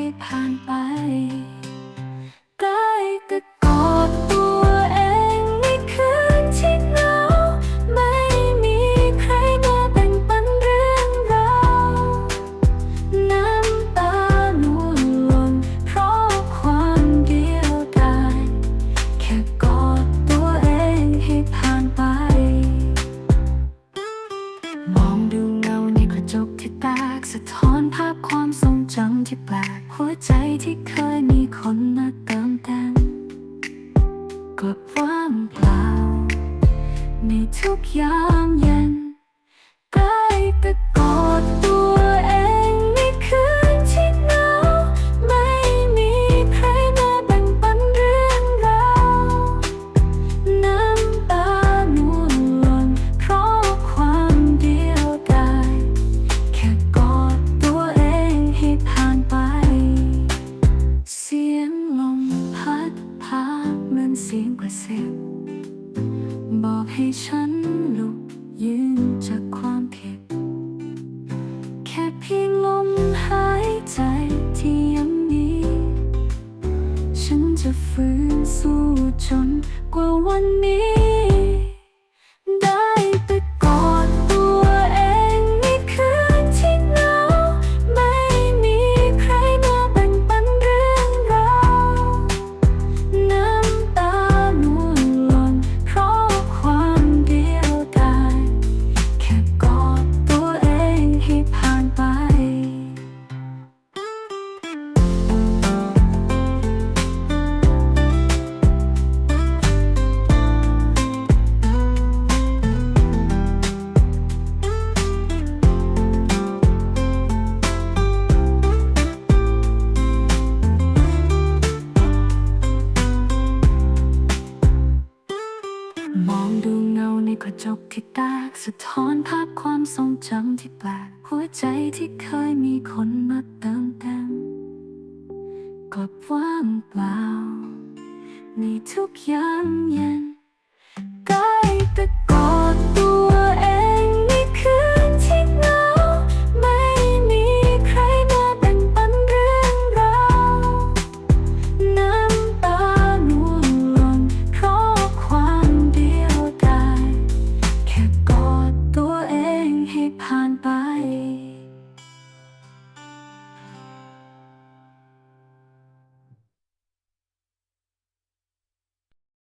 ให้ผ่านไป ที่แปลกหัวใจที่เคยมีคนมาเติมเต็มกลับว่างเปล่าในทุกยามเย็นไกล้แต่านเสียงกระเซ็บบอกให้ฉันลุกยืนจากความผิด แค่เพียงลมหายใจที่ยังมีฉันจะฝืนสู้จนกว่าวันนี้ กระจกที่แตกสะท้อนภาพความทรงจำที่แปลกหัวใจที่เคยมีคนมาเติมเต็มกลับว่างเปล่าในทุกยามเย็น